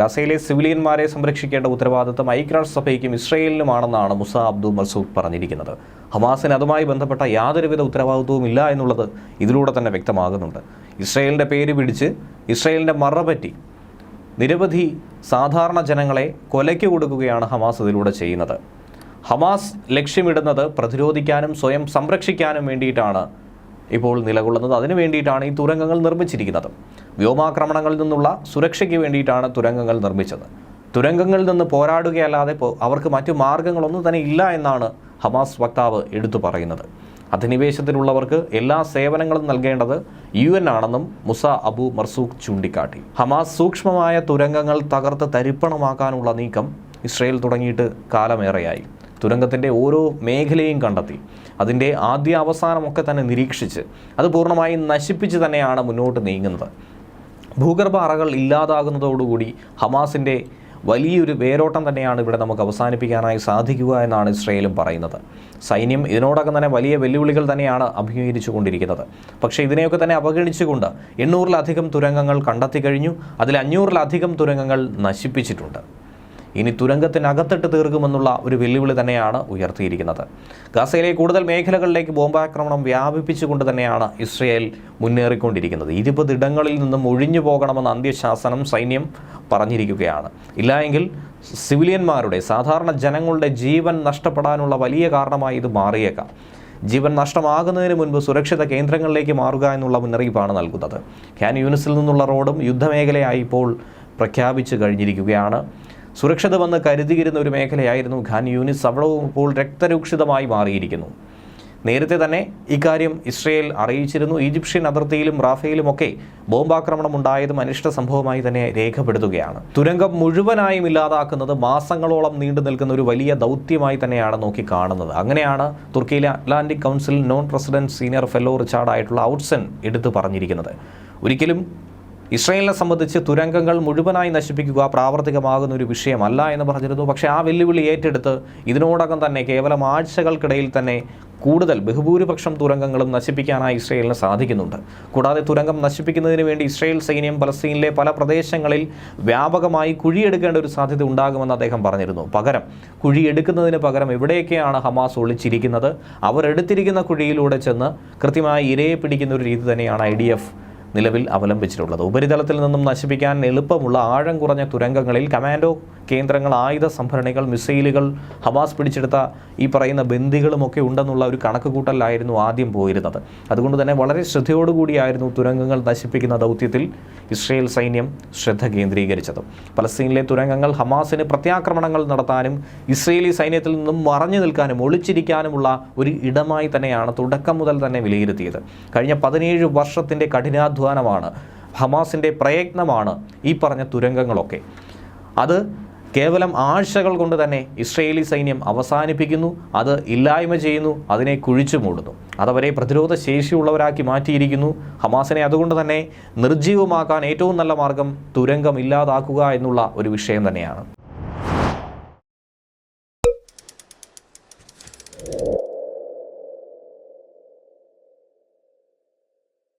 ഗസയിലെ സിവിലിയന്മാരെ സംരക്ഷിക്കേണ്ട ഉത്തരവാദിത്തം ഐക്യരാഷ്ട്രസഭയ്ക്കും ഇസ്രയേലിനുമാണെന്നാണ് മുസ അബ്ദുൽ മസൂദ് പറഞ്ഞിരിക്കുന്നത്. ഹമാസിന് അതുമായി ബന്ധപ്പെട്ട യാതൊരുവിധ ഉത്തരവാദിത്വവും ഇല്ല എന്നുള്ളത് ഇതിലൂടെ തന്നെ വ്യക്തമാകുന്നുണ്ട്. ഇസ്രയേലിന്റെ പേര് പിടിച്ച് ഇസ്രയേലിന്റെ മറപറ്റി നിരവധി സാധാരണ ജനങ്ങളെ കൊലയ്ക്ക് കൊടുക്കുകയാണ് ഹമാസ് ഇതിലൂടെ ചെയ്യുന്നത്. ഹമാസ് ലക്ഷ്യമിടുന്നത് പ്രതിരോധിക്കാനും സ്വയം സംരക്ഷിക്കാനും വേണ്ടിയിട്ടാണ് ഇപ്പോൾ നിലകൊള്ളുന്നത്. അതിനു വേണ്ടിയിട്ടാണ് ഈ തുരങ്കങ്ങൾ നിർമ്മിച്ചിരിക്കുന്നത്. വ്യോമാക്രമണങ്ങളിൽ നിന്നുള്ള സുരക്ഷയ്ക്ക് വേണ്ടിയിട്ടാണ് തുരങ്കങ്ങൾ നിർമ്മിച്ചത്. തുരങ്കങ്ങളിൽ നിന്ന് പോരാടുകയല്ലാതെ അവർക്ക് മറ്റു മാർഗങ്ങളൊന്നും തന്നെ ഇല്ല എന്നാണ് ഹമാസ് വക്താവ് എടുത്തു പറയുന്നത്. അധിനിവേശത്തിലുള്ളവർക്ക് എല്ലാ സേവനങ്ങളും നൽകേണ്ടത് യു എൻ ആണെന്നും മുസ അബു മർസൂഖ് ചൂണ്ടിക്കാട്ടി. ഹമാസ് സൂക്ഷ്മമായ തുരങ്കങ്ങൾ തകർത്ത് തരിപ്പണമാക്കാനുള്ള നീക്കം ഇസ്രയേൽ തുടങ്ങിയിട്ട് കാലമേറെയായി. തുരങ്കത്തിന്റെ ഓരോ മേഖലയും കണ്ടെത്തി. അതിന്റെ ആദ്യ അവസാനമൊക്കെ തന്നെ നിരീക്ഷിച്ച് അത് പൂർണമായും നശിപ്പിച്ച് തന്നെയാണ് മുന്നോട്ട് നീങ്ങുന്നത്. ഭൂഗർഭ അറകൾ ഇല്ലാതാകുന്നതോടുകൂടി ഹമാസിന്റെ വലിയൊരു വേരോട്ടം തന്നെയാണ് ഇവിടെ നമുക്ക് അവസാനിപ്പിക്കാനായി സാധിക്കുക എന്നാണ് ഇസ്രയേലും പറയുന്നത്. സൈന്യം ഇതിനോടകം തന്നെ വലിയ വെല്ലുവിളികൾ തന്നെയാണ് അഭിമുഖീകരിച്ചു കൊണ്ടിരിക്കുന്നത് പക്ഷേ ഇതിനെയൊക്കെ തന്നെ അവഗണിച്ചുകൊണ്ട് എണ്ണൂറിലധികം തുരങ്കങ്ങൾ കണ്ടെത്തി കഴിഞ്ഞു. അതിൽ അഞ്ഞൂറിലധികം തുരങ്കങ്ങൾ നശിപ്പിച്ചിട്ടുണ്ട്. ഇനി തുരങ്കത്തിനകത്തിട്ട് തീർക്കുമെന്നുള്ള ഒരു വെല്ലുവിളി തന്നെയാണ് ഉയർത്തിയിരിക്കുന്നത്. ഗസയിലെ കൂടുതൽ മേഖലകളിലേക്ക് ബോംബാക്രമണം വ്യാപിപ്പിച്ചുകൊണ്ട് തന്നെയാണ് ഇസ്രയേൽ മുന്നേറിക്കൊണ്ടിരിക്കുന്നത്. ഇരുപത് ഇടങ്ങളിൽ നിന്നും ഒഴിഞ്ഞു പോകണമെന്ന അന്ത്യശാസനം സൈന്യം പറഞ്ഞിരിക്കുകയാണ്. ഇല്ലായെങ്കിൽ സിവിലിയന്മാരുടെ സാധാരണ ജനങ്ങളുടെ ജീവൻ നഷ്ടപ്പെടാനുള്ള വലിയ കാരണമായി ഇത് മാറിയേക്കാം. ജീവൻ നഷ്ടമാകുന്നതിന് മുൻപ് സുരക്ഷിത കേന്ദ്രങ്ങളിലേക്ക് മാറുക എന്നുള്ള മുന്നറിയിപ്പാണ് നൽകുന്നത്. ഖാൻ യൂണിസിൽ നിന്നുള്ള റോഡും യുദ്ധമേഖലയായി ഇപ്പോൾ പ്രഖ്യാപിച്ചു കഴിഞ്ഞിരിക്കുകയാണ്. സുരക്ഷിതമെന്ന് കരുതിയിരുന്ന ഒരു മേഖലയായിരുന്നു ഖാൻ യൂനിസ് അവിടവും ഇപ്പോൾ രക്തരൂക്ഷിതമായി മാറിയിരിക്കുന്നു. നേരത്തെ തന്നെ ഇക്കാര്യം ഇസ്രയേൽ അറിയിച്ചിരുന്നു. ഈജിപ്ഷ്യൻ അതിർത്തിയിലും റാഫയിലുമൊക്കെ ബോംബാക്രമണം ഉണ്ടായതും അനിഷ്ട സംഭവമായി തന്നെ രേഖപ്പെടുത്തുകയാണ്. തുരങ്കം മുഴുവനായും ഇല്ലാതാക്കുന്നത് മാസങ്ങളോളം നീണ്ടു നിൽക്കുന്ന ഒരു വലിയ ദൗത്യമായി തന്നെയാണ് നോക്കി കാണുന്നത്. അങ്ങനെയാണ് തുർക്കിയിലെ Atlantic Council non president senior fellow റിച്ചാർഡായിട്ടുള്ള Outzen എടുത്തു പറഞ്ഞിരിക്കുന്നത്. ഒരിക്കലും ഇസ്രയേലിനെ സംബന്ധിച്ച് തുരങ്കങ്ങൾ മുഴുവനായി നശിപ്പിക്കുക പ്രാവർത്തികമാകുന്ന ഒരു വിഷയമല്ല എന്ന് പറഞ്ഞിരുന്നു. പക്ഷേ ആ വെല്ലുവിളി ഏറ്റെടുത്ത് ഇതിനോടകം തന്നെ കേവലം ആഴ്ചകൾക്കിടയിൽ തന്നെ കൂടുതൽ ബഹുഭൂരിപക്ഷം തുരങ്കങ്ങളും നശിപ്പിക്കാനായി ഇസ്രയേലിന് സാധിക്കുന്നുണ്ട്. കൂടാതെ തുരങ്കം നശിപ്പിക്കുന്നതിന് വേണ്ടി ഇസ്രയേൽ സൈന്യം പലസ്തീനിലെ പല പ്രദേശങ്ങളിൽ വ്യാപകമായി കുഴിയെടുക്കേണ്ട ഒരു സാധ്യത ഉണ്ടാകുമെന്ന് അദ്ദേഹം പറഞ്ഞിരുന്നു. പകരം കുഴിയെടുക്കുന്നതിന് പകരം എവിടെയൊക്കെയാണ് ഹമാസ് ഒളിച്ചിരിക്കുന്നത്? അവർ എടുത്തിരിക്കുന്ന കുഴിയിലൂടെ ചെന്ന് കൃത്യമായി ഇരയെ പിടിക്കുന്ന ഒരു രീതി തന്നെയാണ് ഐ നിലവിൽ അവലംബിച്ചിട്ടുള്ളത്. ഉപരിതലത്തിൽ നിന്നും നശിപ്പിക്കാൻ എളുപ്പമുള്ള ആഴം കുറഞ്ഞ തുരങ്കങ്ങളിൽ കമാൻഡോ കേന്ദ്രങ്ങൾ ആയുധ സംഭരണികൾ മിസൈലുകൾ ഹമാസ് പിടിച്ചെടുത്ത ഈ പറയുന്ന ബന്ദികളുമൊക്കെ ഉണ്ടെന്നുള്ള ഒരു കണക്കുകൂട്ടലായിരുന്നു ആദ്യം പോയിരുന്നത്. അതുകൊണ്ട് തന്നെ വളരെ ശ്രദ്ധയോടുകൂടിയായിരുന്നു തുരങ്കങ്ങൾ നശിപ്പിക്കുന്ന ദൗത്യത്തിൽ ഇസ്രയേൽ സൈന്യം ശ്രദ്ധ കേന്ദ്രീകരിച്ചത്. പലസ്തീനിലെ തുരങ്കങ്ങൾ ഹമാസിന് പ്രത്യാക്രമണങ്ങൾ നടത്താനും ഇസ്രയേലി സൈന്യത്തിൽ നിന്നും മറഞ്ഞു നിൽക്കാനും ഒളിച്ചിരിക്കാനുമുള്ള ഒരു ഇടമായി തന്നെയാണ് തുടക്കം മുതൽ തന്നെ വിലയിരുത്തിയത്. കഴിഞ്ഞ പതിനേഴ് വർഷത്തിന്റെ അധ്വാനമാണ് ഹമാസിന്റെ പ്രയത്നമാണ് ഈ പറഞ്ഞ തുരങ്കങ്ങളൊക്കെ. അത് കേവലം ആഴ്ചകൾ കൊണ്ട് തന്നെ ഇസ്രയേലി സൈന്യം അവസാനിപ്പിക്കുന്നു അത് ഇല്ലായ്മ ചെയ്യുന്നു അതിനെ കുഴിച്ചു മൂടുന്നു. അതവരെ പ്രതിരോധ ശേഷിയുള്ളവരാക്കി മാറ്റിയിരിക്കുന്നു. ഹമാസിനെ അതുകൊണ്ട് തന്നെ നിർജീവമാക്കാൻ ഏറ്റവും നല്ല മാർഗം തുരങ്കം ഇല്ലാതാക്കുക എന്നുള്ള ഒരു വിഷയം തന്നെയാണ്.